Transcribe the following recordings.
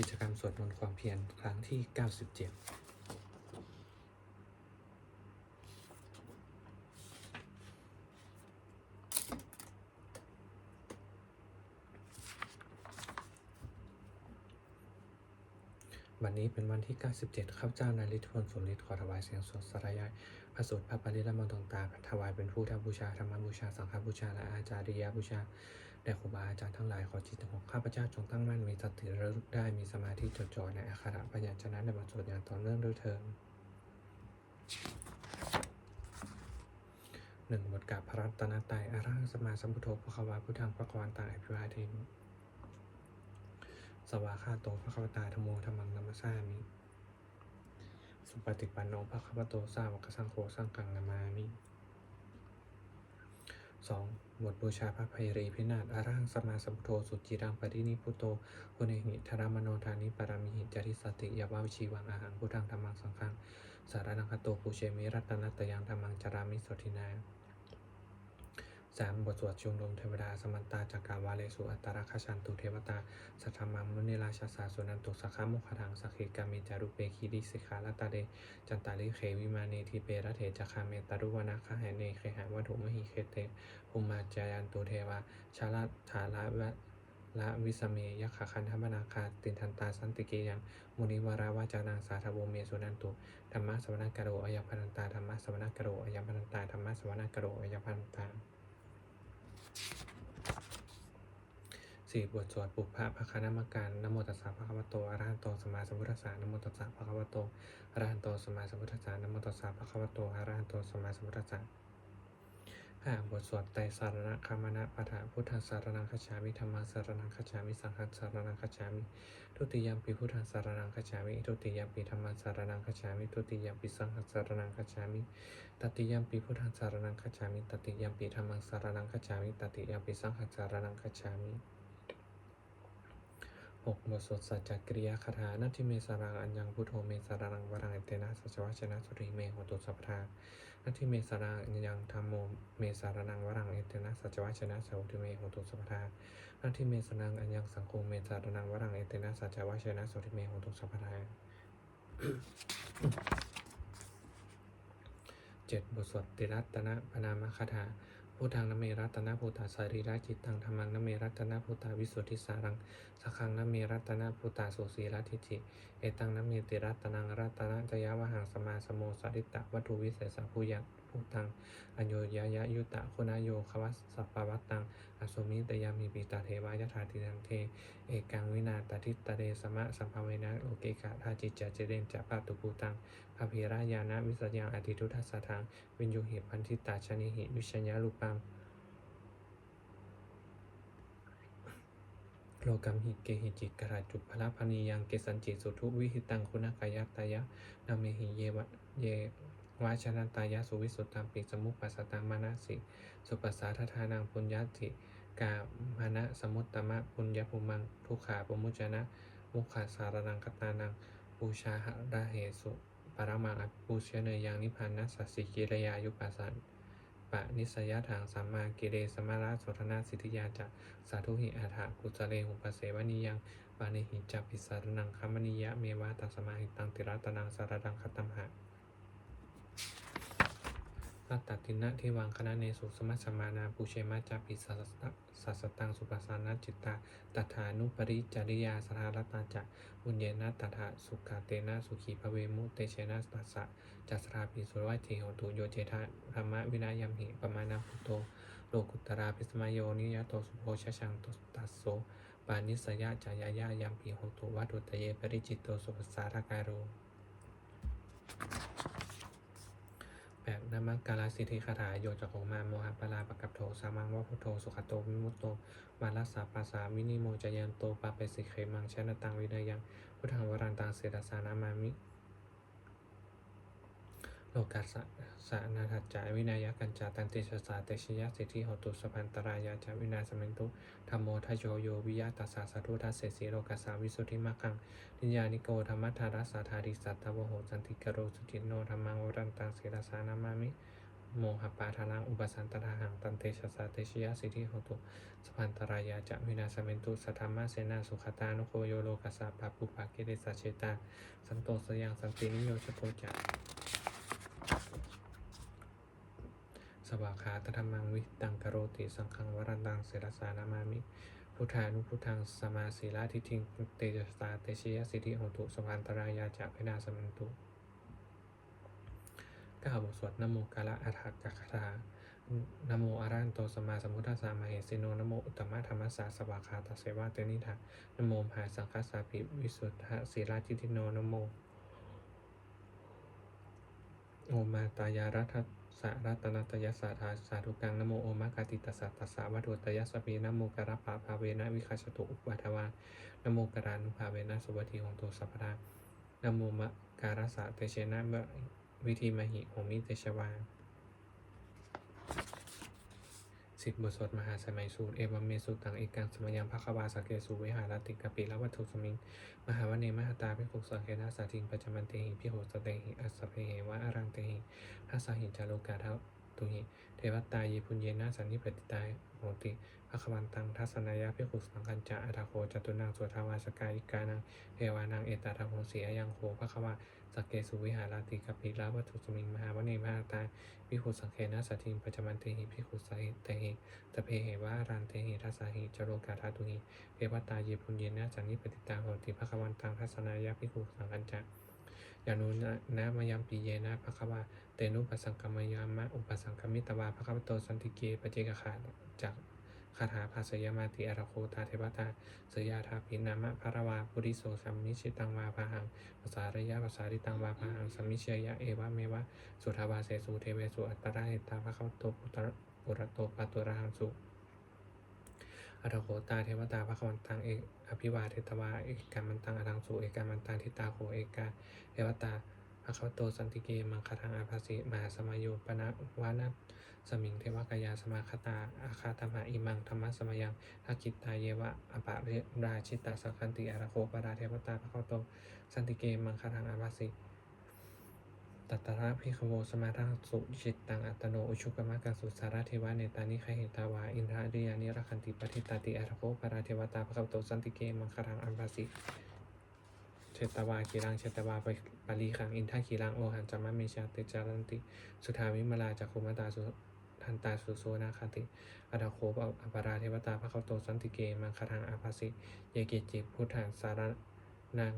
กิจกรรมสวดมนต์ความเพียรครั้งที่ 97 วั นี้เป็นวันที่ 97 ข้าพเจ้านายฤทธิพลสุริศขอถวายเสียงสวดสรายายพระสูตรพระปริละมนต์ตรงตาถวายเป็นผู้ทำบูชาธรรมบูชา สังฆบูชา และอาจาริยบูชาแด่ครูบาอาจารย์ทั้งหลายขอจิตของข้าพเจ้าจงตั้งมั่นมีสติระลึกได้มีสมาธิจดจ่อในอักขระปัญญาชนะในบทสวดอย่างต่อเนื่องด้วยเทิงหนึ่งบทกาพระรัตนตรัยอารังสมาสัมพุทโธพระควาพุทธังพระกวันตังอภิวาทมิ สวาคาโตพระคัมตาธรรมโมธรรมังนัมสสามิ สุปฏิปันโนพระคัมโตสาวกสังโฆสังกังนามามิสองบทบูชาพระภัยรีพินาศอารังสมาสัมพุทโธสุจิรังปรินิพุโตคุเนหิธารมโนทานิปรามิหิจริสติยาวาวิชีวังอาหังพุทธังธรรมังสังฆังสารนังคโตปุเชมิรัตนัตยังธรรมังจารามิสทินา สามบทสวดชุมนุมเทวดาสมันตาจักราวาเลสุอัตตรคชันตุเทวตา สัทธมังมุนิราชาสาสุนันตุสักขามุขทังสักขิกามิจารุเปคีดิสิขาลตาเดจันตาลิเขวิมานีทีเประเถจคาเมตารุวนาคาหเนเคหาวัตถุมหิเคเตภูมาจายันตุเทวาชาลาธาละวะละวิสเมยขคันธมนาคาตินทันตาสันติเกยังมุนิวาราวาจานังสาธโวเมสุนันตุธรรมะสวนกโรอยัพันตาธรรมะสวนกโรอยัพันตาธรรมะสวนกโรอยัพันตา สี่บทสวดปุพพะภคณมการนโมตัสสะภะคะวะโตอะระหะโตสัมมาสัมพุทธัสสะนโมตัสสะภะคะวะโตอะระหะโตสัมมาสัมพุทธัสสะนโมตัสสะภะคะวะโตอะระหะโตสัมมาสัมพุทธัสสะห้าบทสวดไตรสารณคามนะปะทะพุทธัสสารนังคัจฉามิธรรมสารนังคัจฉามิสังฆสารนังคัจฉามิทุติยมปิพุทธัสสารนังคัจฉามิทุติยมปิธรรมสารนังคัจฉามิทุติยมปิสังฆสารนังคัจฉามิตติยมปิพุทธัสสารนังคัจฉามิตติยมปิธรรมสารนังคัจฉามิตติยมปิสังฆสารนังคัจฉามิ หกบทสวดสัจจกริยาคาถานาทิเมสารังอัญญังพุทโธเมสารังวรังเอเตนะสัจวัชนะสุริเมหตุสัพพทานาทิเมสารังอัญญังธรรมโมเมสารังวรังเอเตนะสัจวัชนะสุริเมหตุสัพพทานาทิเมสารังอัญญังสังโฆเมสารังวรังเอเตนะสัจวัชนะสุริเมหตุสัพพทาเจ็ดบทสวดติรัตนะพนามคาถา พุทธังนเมรัตนะพุทธาสรีระจิตตังธรรมังนเมรัตนะพุทธาวิสุทธิสารังสักขังนเมรัตนะพุทธาสุสีรัติจิเอตังนเมติรัตนังรัตนะจยาวหังสมาสโมสริตะวัตถุวิเศษสัพุยั พุตังอโยยายะยุตะคุณโยควัสสัปปวัตตังอสุมิตยามีปิตาเทวายถาตินันเท เอกังวินาตทิตตเดสมะสัมภเวนะโอเกกะทาจิจจเจเรนจะปาตุปูตังพระเพรายานะวิสยังอติทุทัสสะทังวินโยหิพันธิตาชนิหิวิชัญญาลูปังโลกัมหิเกหิจิกราจุพละพนียังเกสันจิสุทุวิหิตังคุณกายตายะนาเมหิเยวะเย วาชนันตายะสุวิสุตตัมปิสมุปปัสสตังมานาสิสุปัสสาทธานังปุญญาติกามานะสมุตตมะปุญญภูมังทุขาปมุจนะมุขาสารนังกตานังปูชาหะระเหสุปรมังอปูชเนยยังนิพพานัสสสิกิรยายุปัสสันปะนิสยทางสัมมากิเลสมาราโสธนาสิทธิยาจะสาธุหิอาถากุจเลหุปเสวนิยังปานิหิจัปิสารนังคามนิยะเมวะตัสมาหิตังติรัตนังสารดังคตัมหะ ตัตตตินะเทวังคณะเนสุสมัชมานาปุเชมาจาปิสัสสะสัสตังสุปัสานาจิตตาตัฐานุปริจริยาสทารตาจะบุญเยนะตัฐะสุขาเตนะสุขีภเวมุเตเชนะตัสสะจัสราปิสุรวัติโหตุโยเจทะธรรมะวินายัมหิปมานาพุโตโลกุตตราพิสมายโยนิยโตสุโภชชังตุตัสโสปานิสยะจายายายัมปิโหตุวัตุตเยปริจิตโตสุปัสสารกายโร แบบนามังกาลาสิทธิคาถาโยจักขอมาโมหะปลาปะกับโถสามังวะพุทโธสุขโตวิมุตโต มาลัสสาปัสสามินิโมจยันโตปาเปสิเคมังชนะตังวินายังพุทธังวรันตังเสดสานามามิ โลกัสสะสะนาทัจจาวินายกัญจาตันติชสาเตชยะสิทธิหตุสพันตรายาจาวินาสเมนตุธรรมโมทโยโยวิยาตัสสะสัทธุทัสเสสีโลกัสสาวิสุทธิมัคคังนิยานิโกธรรมัทธารัสสาธาริสัตตวโหจันติกโรสุจิโนธรรมังวรันตังเสรสานามามิโมหปาทารังอุปสันตราหังตันเตชะสาเตชยสิทธิโหตุสพันตรายาจะวินาสเมนตุสัทธรรมะเสนาสุขตานุโคโยโลกัสสะปะปุปะกิริสเชตาสันโตสยังสันตินิโยชโตจะ สวากขาตธรรมังวิตังกโรติสังฆังวรันตังเสรสานามามิ พุทธานุพุทธังสมาสีลาทิทิงเตจสตาเตชยสิทธิโหตุสพันตรายาจะวินาสเมนตุกล่าวบทสวดนโมกาละอัฏฐกคาถานโมอารันโตสมาสมุทัสสะมเหสิโนนโมอุตตมะธรรมสสาสวากขาตเสวะเตนิทานโมมหาสังฆสาปิวิสุทธะศีลาทิทิโนนโมโอมาตายารัต สารัตนตยสาธาสาธุกังนโมโอมากาติตัสสะตัสสะวัตถุตยสปีนโมกระปะภาเวนะวิคัชตุอุปัทวานโมกรานุภาเวนะสุวัติของตัวสัพพทานโมมะการสะเตเชนะมะวิธีมหิโหมิเตชวา สิบบทสวดมหาสมัยสูตร เอวเมสูตังเอกังสมยังภควาสกเกสูวิหารติกปิละวัตถุสมิง มหาวเนมหตาพิภุสังเกนาสาทิงปัจจมันเตหิพิโหสเตหิอัสสะเพเหวะอารังเตหิทัสสหิจารุกาทะตุหิเทวตายยุพุญเยนะสันนิปติตายโหติ ภควันตังทัสสนายาพิภุสังกัญจะอัตโคจตุนังสุทาวาสกายิกานังเทวานังเอตตาทโหสีอยังโหภควาสเกสุวิหาราติกปิละวัตถุสมิงมหาวเนมหตาพิภุสังเกนาสาทิงปัจจมันเตหิพิภุสัยเตหิตเพเหวารันเตหิทัสสะหิจโลกาทะตุหิเทวตาเยปุญเยนะสันนิปติตาโหติภควันตังทัศนายาภิขุสังกัญจะยานุนะนะมยามปีเยนะภควาเตนุปัสสังกมยามะอุปสังกมิตวาภควโตสันติเกปเจกขาจาก คาถาภาสยมาติอรโคตาเทวตาสยาธาปินามะภรวาปุริโสสัมมิชิตังวาภาหังภาษาระยะภาษาริตังวาภาหังสัมมิเชยะเอวะเมวะสุทาวาเสสุเทเวสุอัตตระเหตาภควโตปุตระปุระโตปัตุระหังสุอัตโขตาเทวตาพระควันตังเอกอภิวาเทตวาเอกามันตังอรังสุเอกามันตังทิตาโขเอกาเทวตา พระคัตโตสันติเกมังคทังอาภาสิมหาสมโยปนะวานะสมิงเทวกายาสมาคตาอาคาตมะอิมังธรรมะสมยังทักกิตตาเยวะอปะเรราชิตาสังคันติอารโคปราเทวตาพระคัตโตสันติเกมังคทังอาภาสิตัตระพิคโวสมาทังสุจิตตังอัตโนอุชุกมะกังสุสารเทวะเนตานิคเหตาวาอินทราดิยานิรักขันติปฏิตาติอารโคปราเทวตาภคัตโตสันติเกมังคทังอัมภาสิ ตวากีรังเชตวาปปาลีขังอินทาคีรังโอหันจามะเมชาติจารันติ สุทาวิมลาจักขุมตาสุทันตาสุโซนาคติอัตโคปอปาราเทวตาภคัตโตสันติเกมังคทังอาภาสิเยเกจิพุทธังสารนัง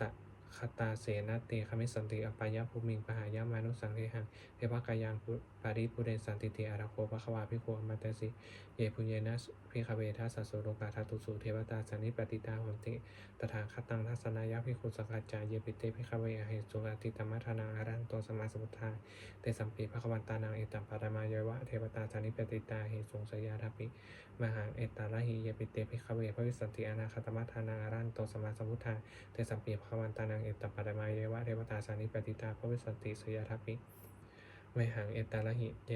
ตะคตาเสนาเตคมิสันติอปายะภูมิงปหายามานุสังเทหังเทวกายังปาริปุเรนสันติเตอาราโคปะควาพิโคมาเตสิเยปุญเยนะ พิคเวทัสสะโสโลกาทาตุสุเทวตาสันิปติตาหนติตถาคตังทัสนายะพิคุสกัจจายเยปิเตพิคเวอเหสุอติตมัทนาอารันโตสมาสมุทาเตสัมปีภควันตานังเอตัมปารมายวะเทวตาสันิปติตาเหสุสยาทัปิมหังเอตตาลหิเยปิเตพิคเวพระวิสันติอนาคตมัทนาอารันโตสมาสมุทาเตสัมปีภควันตานังเอตตปปารมายวะเทวตาสานิปติตาพระวิสันติสุยทัพปิมหังเอตตาลหิเย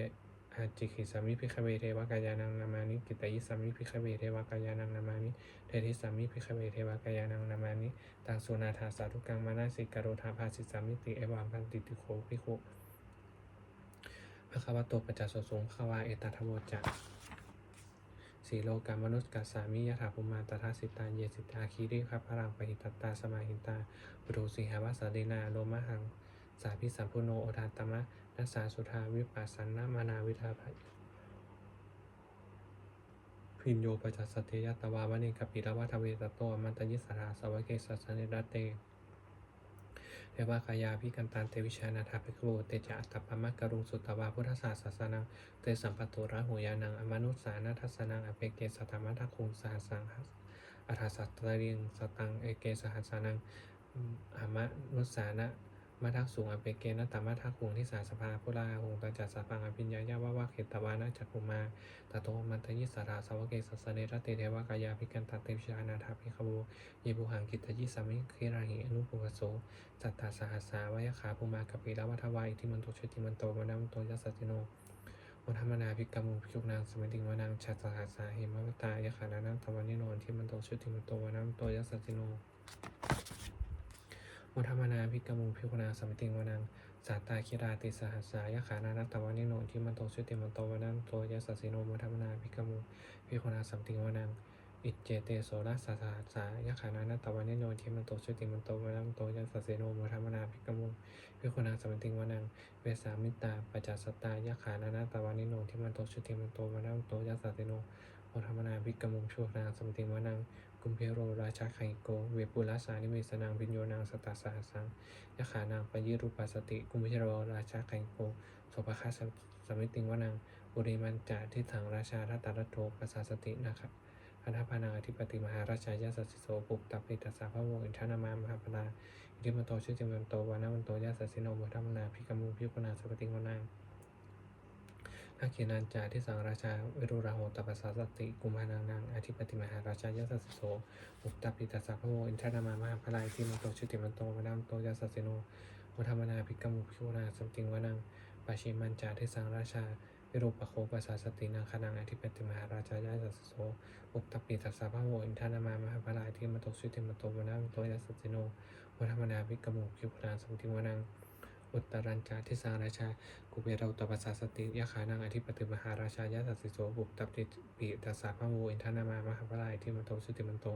าจิกิสามิพิคเวเทวกายานังนามานิกิตยิสามิพิคเวเทวกายานังนามานิเทธิสามิพิคเวเทวกายานังนามานิตังสุนาธาสาธุกังมานาสิกโรธาภาสิสามิติเอวามพันติติโคพิโคพระคาวะโตปัจจสสงขวาเอตทโวจักสีโลกามนุษย์กัสสามิยถาภูมาตถาสิตาเยสิตาคีริครับพรังปหิตตาสมาหิตาปุถุสิหาวสาดินาโลมะหังสาพิสัมพุโนโอทาตมะ นัสสาสุธาวิปัสสนามานาวิทาภัยพินโยปัจจสตเตยตวาวเนกปิรวัทเวตโตมันตยิสราสวเกสัสสเนรัตเตเทวากายาพิกันตันเตวิชานาถาภิกขุเตจะอัตตปมะกรุงสุตตวาพุทธศาสสนังเตสัมปโตระหุยานังอมนุสานาทัสนังอเปเกสัตมัทคุงสาสังอัฏฐสัตตริงสตังเอเกสหัสสนังอมนุสานะ มาทักสูงอเปเกนะตมัทักคุงที่สาสภาพุราหงตัจจัสสะปังอภิญญายาวาวาเขตวานะจักขุมาตโตมันตยิสราสวเกสัสเนรเตเทวกายาพิกันตันเตวิชานาถาภิกขุเยบุหังกิตยิสามิเคราหิอนุปุกโสสัตตาสหัสสาวยขาภูมากปิลวัทวายที่มันโตชติมันโตวนามโตยัสสติโนวันธรรมนาภิกรรมุภิกขุนางสมัยติวานางชัตสหัสสาเหมวตายขานานังธรรมนิโนนที่มันโตชติมันโตวนามโตยัสสติโน วันธรรมนาภิกมุภิกขุนางสมัยติงวานางสัตตาคิราติสหัสสายขานานัตตวานิโนทิมันโตชุติมันโตวนันโตยสสสิโนมุทัมนาภิกขมุพิโคนาสัมติงวนังอิจเจเตโสรัสสหัสายขานานัตตวานิโนทิมันโตชุติมันโตวนันโตยสสสิโนมุทัมนาภิกขมุพิโคนาสัมติงวนังเวสามิตาปัจจสตายขานานัตตวานิโนทิมันโตชุติมันโตวนันโตยสสสิโนมุทัมนาภิกขมุชั่วนาสัมติงวนัง กุมเพโรราชาไคโก เวปุลาสานิเวสนังพิญโยนางสตัสสหัสสังยขานางปยิรูปัสติ กุมพิชโรราชาไกโกโสภคาสสมิติงวนังบุริมันจาทิถังราชาทัตตรัตโทปัสสาสตินะครับคณะพานังอธิปติมหาราชายาสสิโสปุกตับปิตัสสะพระวงอินทนามามหาปลาอิทิมันโตชื่อจิมันโตวานามันโตยาสสิโนมุทัมนาพิกมุพิกุณาสปติงวนัง นาคีนันจาที่สังราชาวิรุราโหตปัสสาสติกุมานังนางอธิปติมหาราชายาสสโสอุปตปิตัสสะพโมอินทรนามามหาพลายที่มันโตชุติมันโตวนัมโตยัสสสิโนมุธรรมนาภิกขมุพิวนาสัมติงวนังปชิมันจาทิสังราชาวิรูปโคปัสสาสตินังคนังอธิปติมหาราชายสัสสโสอุปตปิตัสสะพโมอินทรนามามหาพลายที่มันโตชุติมันโตวนัมโตยัสสสิโนมุธรรมนาภิกขมุพิวนาสัมติงวนัง อุตรัญจาทิสังราชากุเบเราตปัสสาสติยะขานังอธิปติมหาราชายาสัสสิโสบุปตับติปิตัสสะพระโมอินทรนามามหาพลายที่มันโตชุติมันโต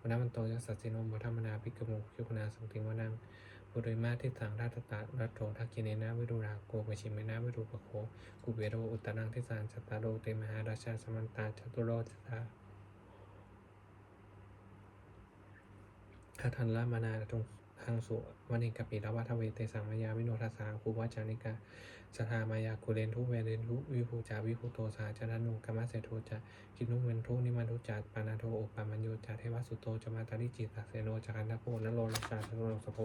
วันนั้นมันโตยัสสสินมธรรมนาภิกขโมยุคนาสังติงวนังบุริมาทิสังราชตารัตโตทักกิเนนะวิรุราโกปชิเมนะวิรูปโคกุเบโรอุตตรังทิสานสัตตาโรเตมหาราชาสมันตาจตุโรจตาคาทันละมานาตรง หังสุวันเอกปิละวัทเวเตสังมายาวิโนทัสสาคูวัจานิกาสทามายากุเรนทุเวเรนทุวิภูจาวิภูโตสาจานุกรรมเสโทจากินุเวนทุนิมันทุจัดปานาโทโอปามัญโยจัดเทวสุโตจมาตาริจิตตเสโนจักันทโพนโลรัชชาสโนสโพ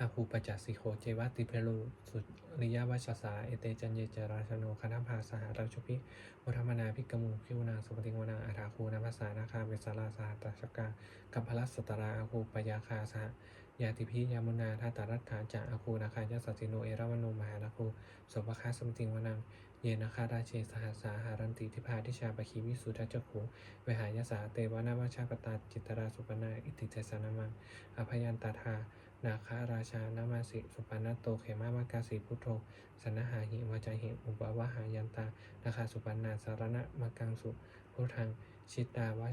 อาภูปจัสสิโคเจวติเพลุสุริยวัชสา เอเตจันเยจาราชโนคณภาสหราชุพิมุธรรมนาภิกมุพิวนาสุปติงวนาอาราคูนาภาษานาคาเวสาราสาตชกากัมพลัสสตราอาคูปยาคาสหยาติพิยามุนาทัตารัตถาจาอาคูนาคายาสัสสิโน เอราวโนมหานาคูสปคาสมติงวนัง เยนะคาราเชสหัสสาหารันติทิพาทิชาปคีวิสุทธจักขุเวหายาสาเตวนาวัชาปตาจิตราสุปนา อิติเจสนามังอภยันตาธา นาคาราชานามาสิสุปนัตโตเขมามากาสีพุทโธสนหาหิวาจาหิอุปวะหายันตานาคาสุปันนาสารณะมกังสุพุทธังชิตาวะ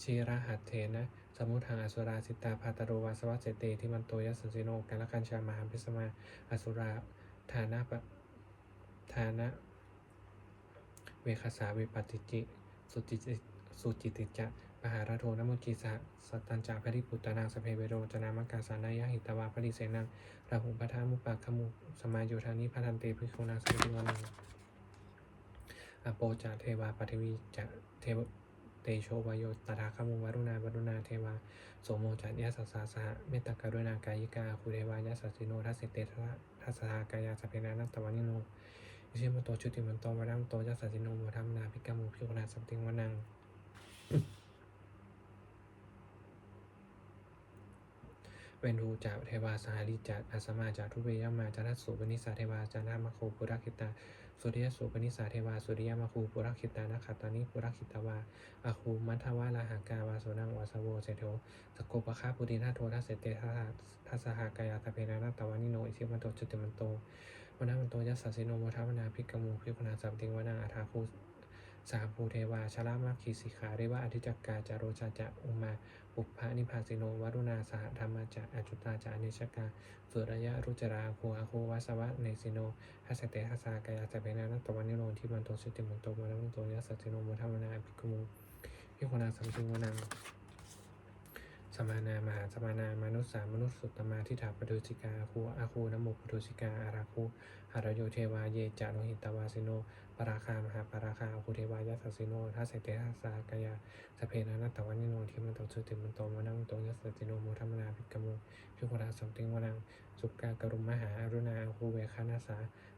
ชีระหัตเถนะ สมุทังอสุราสิตาภาตโรวาสวัสเจเตที่มันโตยัสสิโนกาลกัญชามหาพิสมาอสุราฐานะปะฐานะเวคสาวิปัติจิ สุจิติสุจิติจะ มหาราโทนมุจิสะสัตตัญจาภริปุตตนางสเพเวโรจนามกาสานายะหิตวาภริเสนังราหุปทามุปะขมุสมาโยธานิพัทันเตภิกขุนาสติวันังอโปจาเทวาปฏิวีจะเทวเตโชวายโยตถาคมุวรุณาวรุณาเทวาโสโมจัตยาสสาสหเมตตากรุณากายิกาคุเทวายาสสิโนทัสสิเตทัสสากายาสเพนานัตตวานิโนอิเชมโตชุติมันโตวรัมโตยาสสิโนโมทัมนาภิกามุภิกขุนาสัมติงวนัง เวนรูจาเทวาสหริจาอาสมาจาทุเวยมาจารัสสุปนิสาเทวาจานามะโคปุรักขิตาสุริยสุปนิสาเทวาสุริยมะคูปุรักขิตานาคาตานิปุรักขิตาวาอาคูมัทวาลาหากาวาโสนังวาสโวเสโทสกโกปะคาปุตินาโททัสเสเตทัสทัสหากายาตเพนานาตวานิโนอิสิมันโตจุติมันโตวันนมันโตยัสสสิโนโมทัมนาภิกขมูภิกขุนาสัมติงวนาอาทาคู สาภูเทวาชลามาคีสิขาเรวะอธิจักกาจาโรชาจะอุมาปุพพะนิพาสิโนวรุณาสหธรรมจะอจุตาจานิชกาสุรยะรุจราโคอาโควาสวะเนสิโนทัสเตทัสากายาสเปนานัตตวันนิโรที่มันโตสุติมันโตมันมันโตยัสสิโนโมทัมนาภิกขมูพิคุนาสัมติงวนังสมานามาสมานามนุษสามนุษสุตตมาทิฏฐาปดุสิกาอาคูอาคูนโมปดุสิกาอาราคูหารโยเทวาเยจาโนหิตวาสิโน ปราคามหาปราคาภูเทวายาสสิโนทัสเสเตทัสสากายาสเพนานัตตวันนิโนที่มันโตสุติมันโตมานังโตยัสสติโนโมทัมนาภิกขมุพิคุราสัมติงวนังสุกากรุมมหาอรุณาภูเวคานาสา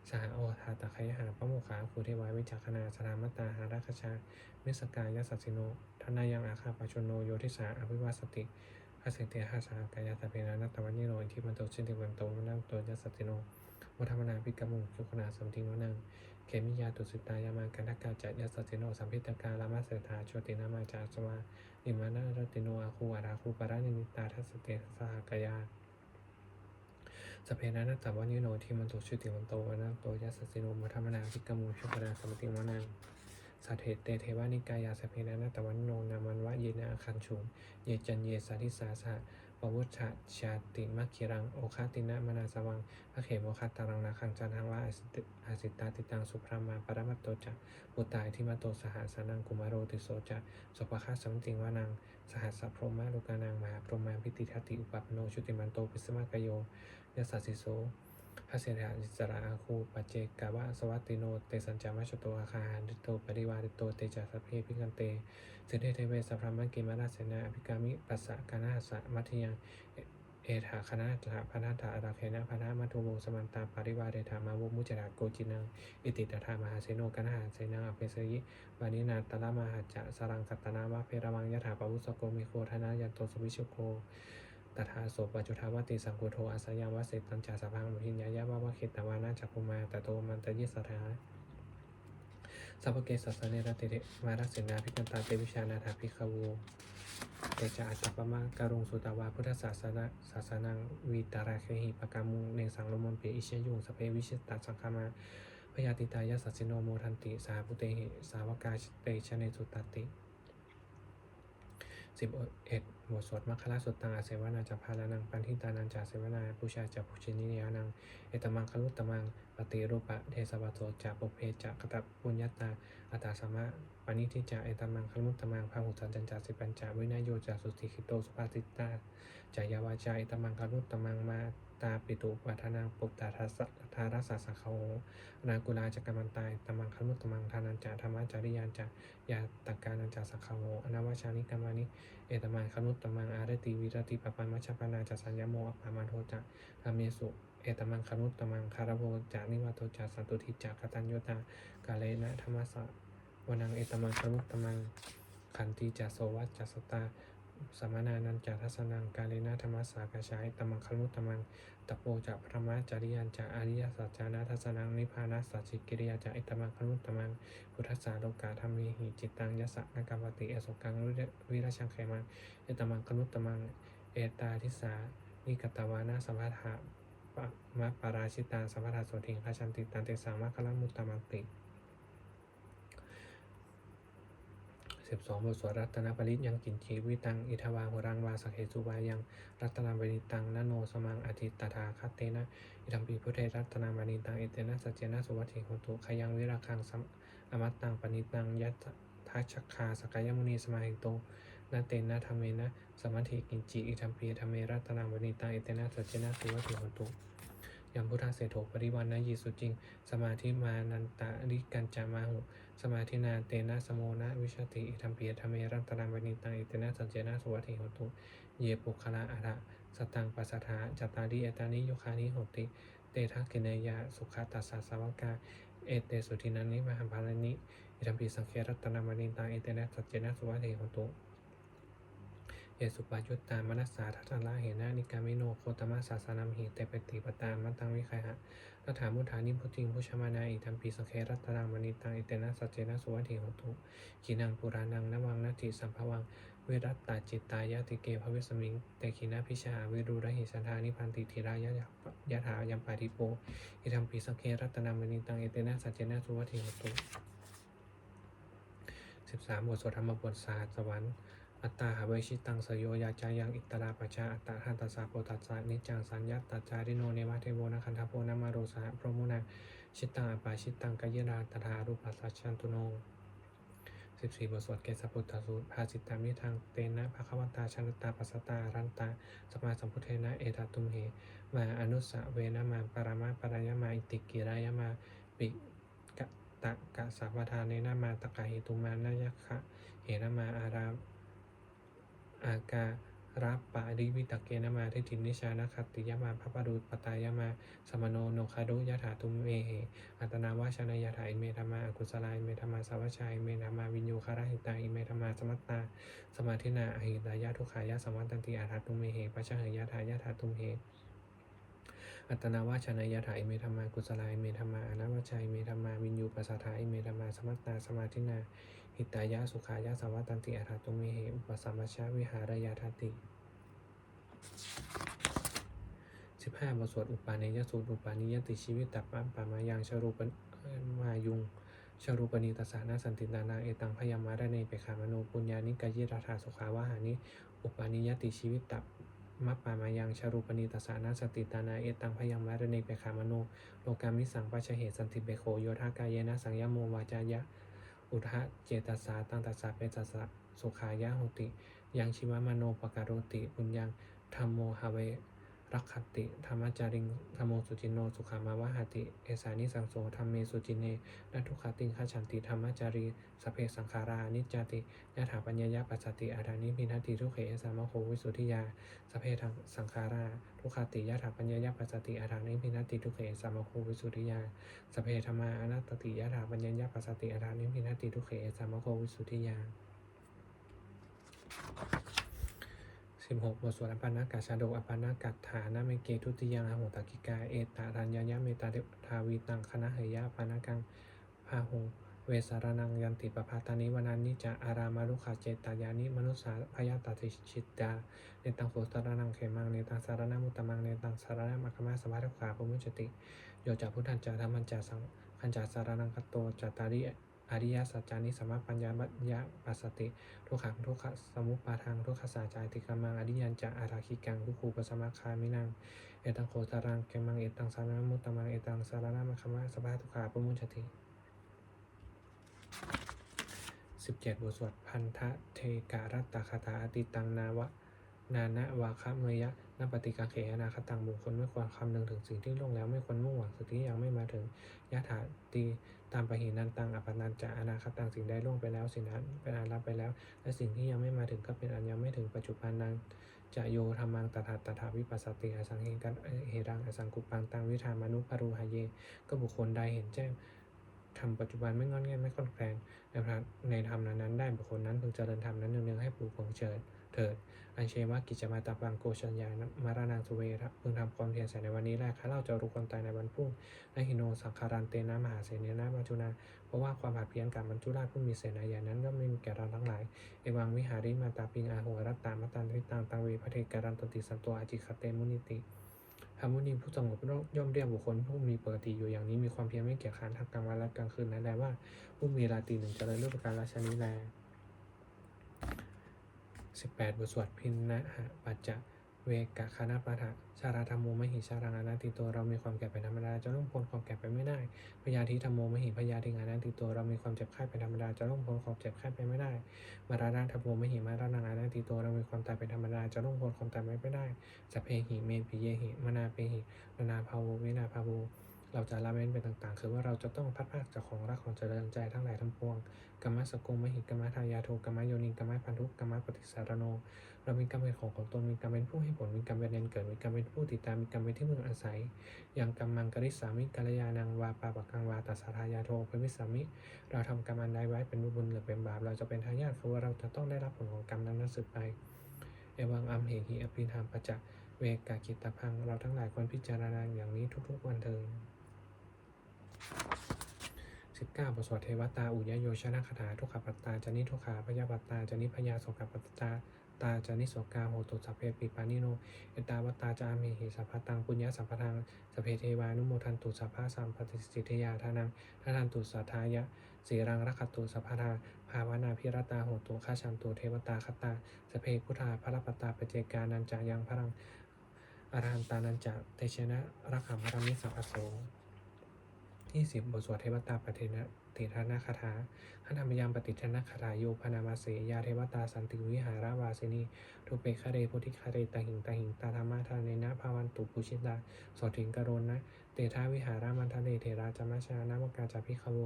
สหโอทาตะคยหาพระโมคขาภูเทวาวิจักขณาสรามตตาหาราคชามิสกายาสสิโนทนายังอาคาปชโนโยทิสาอภิวาสติอาเสเตหัสากายาตเพนานัตตวันนิโรที่มันโตชินติวันโตมานังโตยัสสติโน วัฒมนาภิกมุงสุขนาสมติงวนังเขมิยาตุสิตายามากันทกกาจัดยัสติโนสัมพิตกาลามาเสถาโชตินามาจาสวาอิมานารติโนอาคูอาราคูปารานิมิตาทัสเตสหกยาสเพนะนัตตวานิโนทิมันโตชุติมันโตวนาโตยัสสสิโนมัทมนาภิกขมูชุปนาสมติงวนังสัทเทเตเทวานิกายาสเพนะนัตตวานิโนนามันวะเยนะคันชุงเยจันเยสาธิสาสะ วุชชาชาติมัคคิรัง โอคาตินะมนาสวังพระเขมโอคัตตังนาคังจันทังวะอาสิตอาสิตาติตังสุพรามาปรมัตโตจะปุตตายทิมาโตสหสานังกุมารโรติโสจะสุปคาสัมติงวานัง สหัสสพรหมาลูกานังมหาพรหมาพิติทัติอุปัปโนชุติมันโตปิสมากโยยสสสิโส พระเสดาจิสระอาคูปัจเจกาวะสวัตติโนเตสัญจามัชโตอาคาหาริโตปริวาริโตเตจัสสพเพพิกันเตสเทเทเวสัพพรมังกิมาราเสนาอภิกามิปัสสะกานาสะมัทยังเอถาคณะถาพนาถาอาราเคนะพนามัทุโมสมันตาปริวาเรธามาวุมุจราโกจินัง อิติตถามหาเสโนกนาหาเสนาอเปสยิวานินาตละมหาจะสรังกัตนาวะเพรวังยถาปวุสโกมิโคธนายันโตสวิชโก ตถาโสปัจจุทาวติสังกุโทอาสยามวเสตัญจาสพังมุหินยายาวะวะคิตตวานาจักภุมาตโตมันตยิสถาสัพพเกสัสเนรติมารัสเสนาภิกันตาเตวิชานาถาภิกขวูเตจาอัตตปะมะการุงสุตาวาพุทธศาสนาศาสนังวีตาราเคหิปกามุงเนสังลมนเปอิเชยุงสเพวิชิตตสังคามาพยาติตายาสัสสิโนโมทันติสาพุเตหิสาวกาเตชะเนสุตติ สิบเอ็ดบทสวดมัคคลาสุตตังอาเสวนาจะพาลานังปันทิตานันจาเสวนาผู้ชาจะผู้ชินิยานังเอตมังคลุตตมังปฏิรูปะเทสวัตโตจะปุเพจักตะปุญญาตาอัตตาสมะปณิทิจะเอตมังคลุตตมังพาหุสันจันจาสิปัญจาวินายโยจาสุติคิโตสุภาติตาจายาวาจาเอตมังคลุตตมังมา ตาปิตุปัทนังปุตตาทัสสะทารัสสะสะโขนากุลาจักรมันตายตมังคลุตตมังทานันจาธรรมจาริยานจายาตกานันจาสักขโหอนาวชานิกามานิเอตมังคนุตตมังอารติวิรติปปามัชฌปนาจสัญญโมอปามาโทจะธรรมเสุเอตมังคนุตตมังคารโวจานิวาโตจาสันตุทิจากตัญโยตากาเลนะธรรมสะวนังเอตมังคนุตตมังขันติจาโสวัจจสตา สมนานันจาทัสนังกาเลนะธรรมสากชายตมังคนุตตมังตะโปจะพระมะจริยันจะอริยสัจจานาทัสนังนิพานัสสัจจิกิริยาจะเอตมังคนุตตมังพุทธสาโลกาธรรมีหิจิตตังยสะนกรรมติอโศกังวิราชังไขมังเอตมังคนุตตมังเอตาทิสานิกตวานาสัมภัทหะปะมะปราชิตาสัมภัทหะโสทิงพระชันติตันเตสามะคลมุตตมังติ สิบสองบทสวดรัตนปริตยังกินจีวิตัง อิทวาหุรังวาสกเหสุวายัง รัตนปริตังนโนสมังอธิตตถาคตเตนะ อิทัมปีพุทเทรัตนามานิตัง เอเตนะสัจเจนะสุวัติโหตุขยังวิราคังสัมอมัตตังปณิตังยัตทัชคาสกายมุนีสมาหิโตนาเตนะธรรมเมนะสมัติกินจิอิทัมปีธรรมเมรัตนังวณิตัง เอเตนะสัจเจนะสุวัติโหตุยัมพุทธเสโถปริวันนะยีสุจริง สมาธิมานันตาริกันจามาหุ สมาธินาเตนะสโมนะวิชติอิทัมปีธรรมเมรัตนังวณิตังเอเตนะสัจเจนะสุวัติหตุเยปุคละอะระสตังปัสสถาจัตตาดิเอตานิโยคานิหติ เตทักกินยาสุขตัสสะสาวกาเอเตสุทินานิมหาภาลนิอิทัมปีสังเครัตนามานินตังเอเตนะสัจเจนะสุวัติหตุ เยสุปายุตตามนัสสาทัตละเหนะนิกามิโนโคตมะสาสนามหิเตปติปตามัตตังวิคัยหะตถามุทานิพุติงพุชมานาอิทัมปีสเครัตนามานิตังเอเตนะสัจเจนะสุวัติโหตุขีนังปุรานังนวังนาติสัมภวังเวรัตตาจิตตายาติเกภวิสมิงเตขีนาพิชาวิรูระหิสันธานิพันติธิรายะยะถายัมปาริโปอิทัมปีสเครัตนามณิตังเอเตนะสัจเจนะสุวัติโหตุสิบสามบทสวดธรรมบทศาสตร์สวรรค์ อัตตาหาเวชิตังสโยยาจายังอิตราปชาอัตตาหันตสาโปตัสสะนิจังสัญญัตตาจาริโนเนวะเทโวนะคันทโพนามาโรสะพรหมุนาชิตังอปาชิตังกายราตถารูปัสสัชชันตุโนสิบสี่บทสวดเกสปุตตสูตรภาสิตามิทางเตนะภควตาชนตาปัสตารันตาสมาสัมพุทเทนะเอตตุมเหมาอนุสะเวนะมาปรามาปรายมาอิติกิรายมาปิกะตะกะสัพพทานเนนะมาตะกะหิตุมานายะคะเหนะมาอารา อาการับปะริวิตกเกนมาทิฏฐินิชานะคติยมาพระปรุปตายมา สมโนโนคาดุยถาตุมเมเหอัตนาวาชนายถาอิเมธรรมาอกุศลายเมธรรมาสาวชัยเมธรรมาวิญญูคาราหิตาอิเมธรรมาสมัตตา สมาธินาอหิตายะทุขายะสมัตตันติอาถาตุมเมเหปัจเหยะถายะถาตุมเหอัตนาวาชนายถาอิเมธรรมากุศลายเมธรรมาอนาวชัยเมธรรมาวิญญูปัสสถาอิเมธรรมาสมัตตาสมาธินา หิตายะสุขายะสวัตตันติอาถาตุมเมเหอุปสัมมชาวิหารยาทติ15บทสวดอุปาเนยสูตรอุปาณิยติชีวิตตัปปะปามายังชรูปมายุงชรูปนิตสานาสันตินานาเอตังพยามาไดในเปขามโนปุญญานิกายิราธาสุขาวาหานิอุปาณิยติชีวิตตัปมัปปามายังชรูปนิตสานาสันติตานาเอตังพยามาไดในเปขามโนโลกามิสังปัจฉเหตสันติเบโคโยธากายนะสังยโมวาจายะ อุทะเจตสาตังตัสสะเปตัสสะสุขายะโหติ ยังชิวามโนปการโรติบุญยังธรรมโมหเว รักขติธรรมจาริงธรรมโสุจินโน สุขามาวะหติ เอสานิสังโสธรรมเมสุจินเนนัทุกขติงขฉันติธรรมจารีสพเพสังขารานิจจติยะถาปัญญายะปัสสติอารานิพินาติทุเขเอสามโควิสุทธิยาสพเพทังสังขาราทุกขติยะถาปัญญายะปัสสติอารานิพินาติทุเขเอสามโควิสุทธิยาสเพธรรมาอนัตติยะถาปัญญายะปัสสติอารานิพินาติทุเขเอสามโควิสุทธิยา สิบหกบทสวดอปานากาชาดกอปานากัตฐานาเมเกทุติยังอโหตกิกาเอตารัญญายะเมตาเดทาวีตังคณะเหยะปานากังพาหุงเวสารนังยันติปภาตานิวนานิจะอารามารุขาเจตายานิมนุสาพยาตติชิตาเนตังโสตรนังเขมังเนตังสารนามุตตมังเนตังสารนามัคมาสวัสดิ์ขาภมุจติโยจะพุทธันจาธรรมันจาสังขันจาสารนังคตโตจัตตาริ อริยสัจจานิสัมมาปัญญามัญญาปัสสติ ทุกขังทุกขสมุปาทังทุกขสาจายติกามังอริยันจะอาราคิกังทุกขูปสมาคามินัง เอตังโคตารังเกมังเอตังสารนมุตตมังเอตังสารนามคมะสภาทุกขาปมุจติสิบเจ็ดบทสวดพันธะเทการัตตคาถาอติตังนาวะนานะวาคะเมยะนปฏิกาเขนาคตังบุคคลไม่ควรคำนึงถึงสิ่งที่ล่วงแล้วไม่ควรมุ่งหวังสิ่งที่ยังไม่มาถึงยะถาตี ตามปหินันตังอปนันจะอนาคตังสิ่งใดล่วงไปแล้วสิ่งนั้นเป็นอันรับไปแล้ว และสิ่งที่ยังไม่มาถึงก็เป็นอันยังไม่ถึงปัจจุบันนังจะโยธรรมังตถาตถาวิปัสสติอสังเหกันเฮรังอสังกุปังตังวิธามานุปารุหาเย ก็บุคคลใดเห็นแจ้งทำปัจจุบันไม่งอนแง่ไม่คลอนแคลนในพระในธรรมนั้นได้บุคคลนั้นพึงเจริญธรรมนั้นเนืองๆให้ปลูกฝังเชิญ เถิด อันเชวะกิจมาตาปังโกชัญญานะมารานังสุเวระพึงทำความเพียรใส่ในวันนี้แรกข้าเราจะรู้ความตายในวันพรุ่งและหิโนสังคารันเตนะมหาเสนีนะมัจจุนาเพราะว่าความผาดเพี้ยนกับบรรจุราชผู้มีเสนาใหญ่นั้นก็ไม่มีแก่เราทั้งหลาย เอวังวิหาริมาตาปิงอาหัวรัตตามตันทิตังตังเวพระเทการันตติสันตัวอาจิคเตมุนิติพระมุนีผู้สงบย่อมเรียกบุคคลผู้มีปกติอยู่อย่างนี้มีความเพียรไม่เกียจค้านทั้งกลางวันและกลางคืนนั้นแลว่าผู้มีราตรีหนึ่งเจริญรูปการราชนีแล สิบแปดบทสวดพินนะหะปัจจะเวกะคณะปะทะชาราธรรมโมมหิชารังอนันติตโตเรามีความแก่เป็นธรรมดาจะล่วงพ้นความแก่ไปไม่ได้พยาธิธรรมโมมหิพยาธิงานันติตโตเรามีความเจ็บไข้เป็นธรรมดาจะล่วงพ้นความเจ็บไข้ไปไม่ได้ มาราณธรรมโมมหิมารานังอนันติตโตเรามีความตายเป็นธรรมดาจะล่วงพ้นความตายไม่ได้สัพเพหิเมปิเยหิมนาเปหินานาภาวเวนาภาโว เราจะละเว้นไปต่างๆ คือว่าเราจะต้องพัดพากจากของรักของเจริญใจทั้งหลายทั้งปวงกรรมสกุลมหิกรรมทายาโทกรรมโยนิงกรรมพันธุกรรมปฏิสารโน เรามีกรรมเป็นของของตนมีกรรมเป็นผู้ให้ผลมีกรรมเป็นเนเกิดมีกรรมเป็นผู้ติดตามมีกรรมเป็นที่พึ่งอาศัย อย่างกรรมังกริสามิกัลยานังวาปาปะกังวาตัสทายาโทเภวิสามิ เราทำกรรมอันใดไว้เป็นบุญหรือเป็นบาปเราจะเป็นทายาทคือว่าเราจะต้องได้รับผลของกรรมนั้นสืบไปเอวังอัมเหหิอภิธรรมปัจจเวกากิตตพัง เราทั้งหลายควรพิจารณาอย่างนี้ทุกๆวันเถิด สิบเก้าบทสวดเทวตาอุยโยชนะคาถาทุกขปัตตาจานิทุกขาพยาปัตตาจานิพยาโสกปัตตาตาจานิโสกาโหตุสัพเพปิปานิโน เอตาวตตาจามิหิสัพพตังปุญญาสัพพทังสัพเพเทวานุโมทันตุสัพพะสัมปติสิทธิยาทานังทานันตุสัทายะสีรังรักขตุสัพพทาภาวนาพิรตาโหตุข้าชันตุเทวตาคตาสพเพพุทธาพระปตาปเจกานันจายังพรังอรหันตานันจเตชนะรักขามรมิสัพพโส ที่สิบบทสวดเทวตาปฏินะติทานาคาถาขันธรรมยามปฏิชนะคาถาโยพนามาเสยาเทวตาสันติวิหาราวาสินีทุเปคาเรโพุทธิคาเรตาหิงตาหิงตาธรรมาทานเนนะภาวันตุปุชิตาสอดถิงกรนนะเตทาวิหารามันทะเลเทราจามาชานามกาจาพิคโว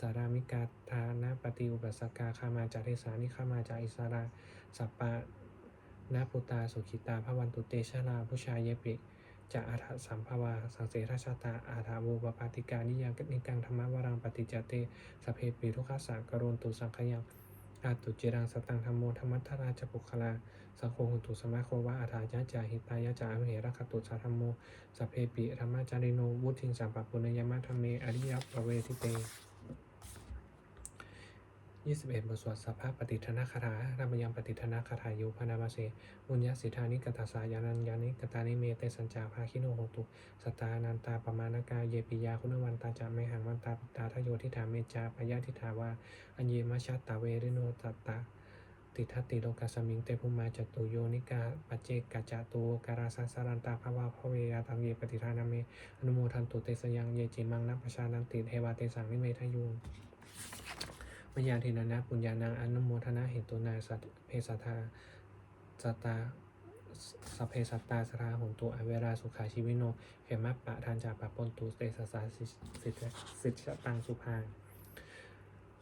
สารามิกาทานาปฏิอุปสกาคามาจาเทสานิคามาจาอิสาราสัปปะนาปุตาสุขิตาภวันตุเตชะลาผู้ชายเยปิ จะอาถสัมภาวาสังเสราชาตาอาถาวูปปาติกานิยังนิกังธรรมวรังปฏิจเตสเพปีทุกขสากโรนตุสังขยังอาตุจิรังสตังธรรมโมธรรมัทธราชปุคลาสังโฆหุตุสมาโควะอาถายะจาหิตายะจาอเมระคตุสาธรรมโมสเพปิธรรมจาริโนวุทิงสัมปปุณยมะธรรมเมอริยปเวทิเต 21 บทสวดสัพพะปฏิทนาคาถาธรรมยังปฏิทนาคาถายุพนามาเสบุญญาสิทธานิกตาสายานัญญานิกตานิเมเตสัญจาภาคิโนโหตุ สตานันตาปมานากาเยปิยาคุณวันตาจามหังวันตาปิตาทโยทิธาเมจาปยาทิธาวาอัญเยมชัตตาเวริโนตัตตาติทัตติโลกัสมิงเตภุมาจตุโยนิกาปเจกกจจตุการาสังสารันตาภาวะภเวยาตังเยปฏิทานาเมอนุโมทันตุเตสยังเยจิมังนัปปชานันติเทวาเตสังนิเมทายุง มยาทินนะปุญญานังอนุโมทนาเหตุนาสัตเพสัทาสตาสพเพสัตตาสราหงตัวอเวราสุขาชีวิโน เขมะปะทานจาปะปนตุเตสสาสิสิทธสิทธตังสุภาง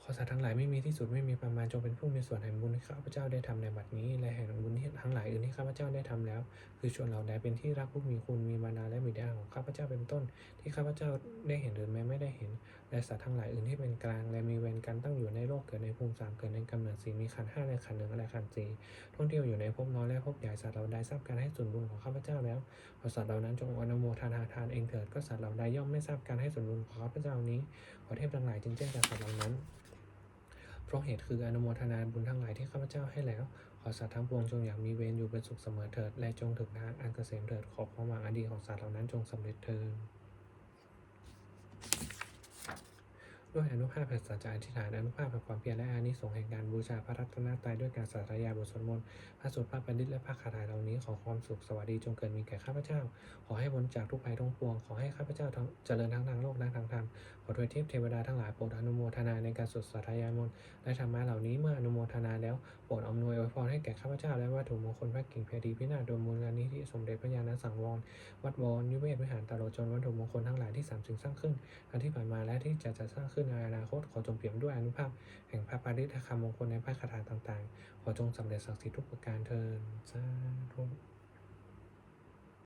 ขอสัตว์ทั้งหลายไม่มีที่สุดไม่มีประมาณจงเป็นผู้มีส่วนแห่งบุญที่ข้าพเจ้าได้ทำในบัดนี้ และแห่งบุญที่ทั้งหลายอื่นที่ข้าพเจ้าได้ทำแล้ว คือชวนเราได้เป็นที่รักผู้มีคุณมีมานาและบิดาของข้าพเจ้าเป็นต้น ที่ข้าพเจ้าได้เห็นหรือแม้ไม่ได้เห็น และสัตว์ทั้งหลายอื่นที่เป็นกลาง และมีเวรกันตั้งอยู่ในโลกเกิดในภูมิสามเกิดในกำเนิดสีมีขันห้าและขันหนึ่งและขันสี่ท่องเที่ยวอยู่ในภพน้อยและภพใหญ่สัตว์เราได้ทราบการให้ส่วนบุญของข้าพเจ้าแล้วขอสัตว์เหล่านั้นจงอนุโมทนาทานเองเถิดก็สัตว์เหล่าใดย่อมไม่ทราบการให้ส่วนบุญของข้าพเจ้านี้ขอเทพทั้งหลายจึงแจ้งแก่สัตว์เหล่านั้น ราะเหตุคืออนุโมทนาบุญทั้งหลายที่ข้าพเจ้าให้แล้ว ขอสัตว์ทั้งปวงจงอย่างมีเวรอยู่เป็นสุขเสมอเถิด และจงถึงทางอันเกษมเถิด ขอความหวังอันดีของสัตว์เหล่านั้นจงสำเร็จเถิด ด้วยอนุภาพแห่งสัจจะอธิษฐานอนุภาพแห่งความเพียรและอานิสงส์แห่งการบูชาพระรัตนตรัยด้วยการสาธยายบทสวดมนต์พระสวดพระบัณฑิตและพระคาถาเหล่านี้ขอความสุขสวัสดีจงเกิดมีแก่ข้าพเจ้า ขอให้พ้นจากทุกภัยทั้งปวง ขอให้ข้าพเจ้าทั้งเจริญทั้งทางโลกและทางธรรมขอโดยเทพเทวดาทั้งหลายโปรดอนุโมทนาในการสวดสาธยายมนต์และธรรมะเหล่านี้เมื่ออนุโมทนาแล้ว รดอำนวยอวยพรให้แก่ข้าพเจ้าและวัตถุมงคลพระกิ่งเพดีพินาศโดยมูลนิธิสมเด็จพระญาณสังวรวัดวรนิเวศวิหารตลอดจนวัตถุมงคลทั้งหลายที่สามสิ่งสร้างขึ้นอันที่ผ่านมาและที่จะจะสร้างขึ้นในอนาคตขอจงเปี่ยมด้วยอนุภาพ แห่งพระปาริธคำมงคลในพระคาถาต่างๆ ขอจงสำเร็จศักดิ์สิทธิ์ทุกประการเทินสาธุ